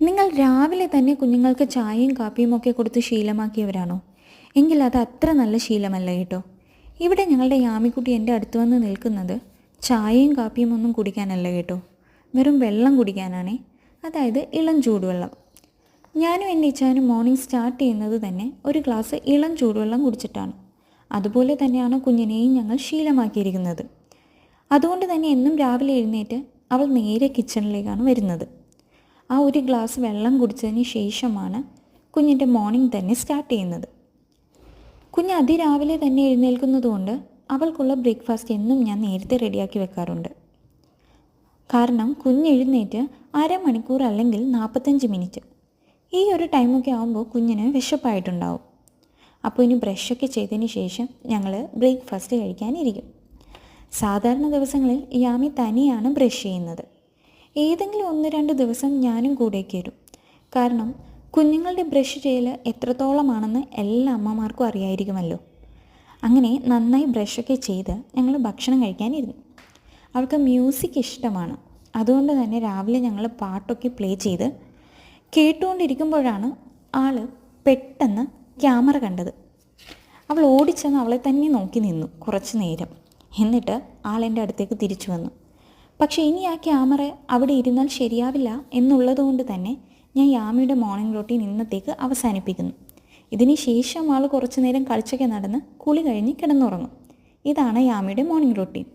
നിങ്ങൾ രാവിലെ തന്നെ കുഞ്ഞുങ്ങൾക്ക് ചായയും കാപ്പിയും ഒക്കെ കൊടുത്ത് ശീലമാക്കിയവരാണോ? എങ്കിൽ അത് അത്ര നല്ല ശീലമല്ല കേട്ടോ. ഇവിടെ ഞങ്ങളുടെ യാമിക്കുട്ടി എന്റെ അടുത്ത് വന്ന് നിൽക്കുന്നത് ചായയും കാപ്പിയും ഒന്നും കുടിക്കാനല്ല കേട്ടോ. വെറും വെള്ളം കുടിക്കാനാണേ. അതായത് ഇളം ചൂടുവെള്ളം. ഞാനും എന്റെ ഇച്ചാനും മോർണിംഗ് സ്റ്റാർട്ട് ചെയ്യുന്നത് തന്നെ ഒരു ഗ്ലാസ് ഇളം ചൂടുവെള്ളം കുടിച്ചിട്ടാണ്. അതുപോലെ തന്നെയാണ് കുഞ്ഞിനെയും ഞങ്ങൾ ശീലമാക്കിയിരിക്കുന്നത്. അതുകൊണ്ട് തന്നെ എന്നും രാവിലെ എഴുന്നേറ്റ് അവൾ നേരെ കിച്ചണിലേക്കാണ് വരുന്നത്. ആ ഒരു ഗ്ലാസ് വെള്ളം കുടിച്ചതിന് ശേഷമാണ് കുഞ്ഞിന്റെ മോർണിംഗ് തന്നെ സ്റ്റാർട്ട് ചെയ്യുന്നത്. കുഞ്ഞ് അതിരാവിലെ തന്നെ എഴുന്നേൽക്കുന്നതുകൊണ്ട് അവൾക്കുള്ള ബ്രേക്ക്ഫാസ്റ്റ് എന്നും ഞാൻ നേരത്തെ റെഡിയാക്കി വെക്കാറുണ്ട്. കാരണം കുഞ്ഞ് എഴുന്നേറ്റ് അരമണിക്കൂർ അല്ലെങ്കിൽ നാൽപ്പത്തഞ്ച് മിനിറ്റ് ഈ ഒരു ടൈമൊക്കെ ആകുമ്പോൾ കുഞ്ഞിന് വിശപ്പായിട്ടുണ്ടാവും. അപ്പോൾ ഇനി ബ്രഷൊക്കെ ചെയ്തതിന് ശേഷം ഞങ്ങൾ ബ്രേക്ക്ഫാസ്റ്റ് കഴിക്കാനിരിക്കും. സാധാരണ ദിവസങ്ങളിൽ യാമി തനിയാണ് ബ്രഷ് ചെയ്യുന്നത്. ഏതെങ്കിലും ഒന്ന് രണ്ട് ദിവസം ഞാനും കൂടേക്ക് വരും. കാരണം കുഞ്ഞുങ്ങളുടെ ബ്രഷ് ചെയ്യൽ എത്രത്തോളമാണെന്ന് എല്ലാ അമ്മമാർക്കും അറിയായിരിക്കുമല്ലോ. അങ്ങനെ നന്നായി ബ്രഷൊക്കെ ചെയ്ത് ഞങ്ങൾ ഭക്ഷണം കഴിക്കാനിരുന്നു. അവൾക്ക് മ്യൂസിക് ഇഷ്ടമാണ്. അതുകൊണ്ട് തന്നെ രാവിലെ ഞങ്ങൾ പാട്ടൊക്കെ പ്ലേ ചെയ്ത് കേട്ടുകൊണ്ടിരിക്കുമ്പോഴാണ് ആൾ പെട്ടെന്ന് ക്യാമറ കണ്ടത്. അവൾ ഓടിച്ചെന്ന് അവളെ തന്നെ നോക്കി നിന്നു കുറച്ച് നേരം. എന്നിട്ട് ആൾ എന്റെ അടുത്തേക്ക് തിരിച്ചു വന്നു. പക്ഷേ ഇനി ആ ക്യാമറ അവിടെ ഇരുന്നാൽ ശരിയാവില്ല എന്നുള്ളതുകൊണ്ട് തന്നെ ഞാൻ യാമിയുടെ മോർണിംഗ് റൊട്ടീൻ ഇന്നത്തേക്ക് അവസാനിപ്പിക്കുന്നു. ഇതിന് ശേഷം ആൾ കുറച്ചു നേരം കളിച്ചൊക്കെ നടന്ന് കുളി കഴിഞ്ഞ് കിടന്നുറങ്ങും. ഇതാണ് യാമിയുടെ മോർണിംഗ് റൊട്ടീൻ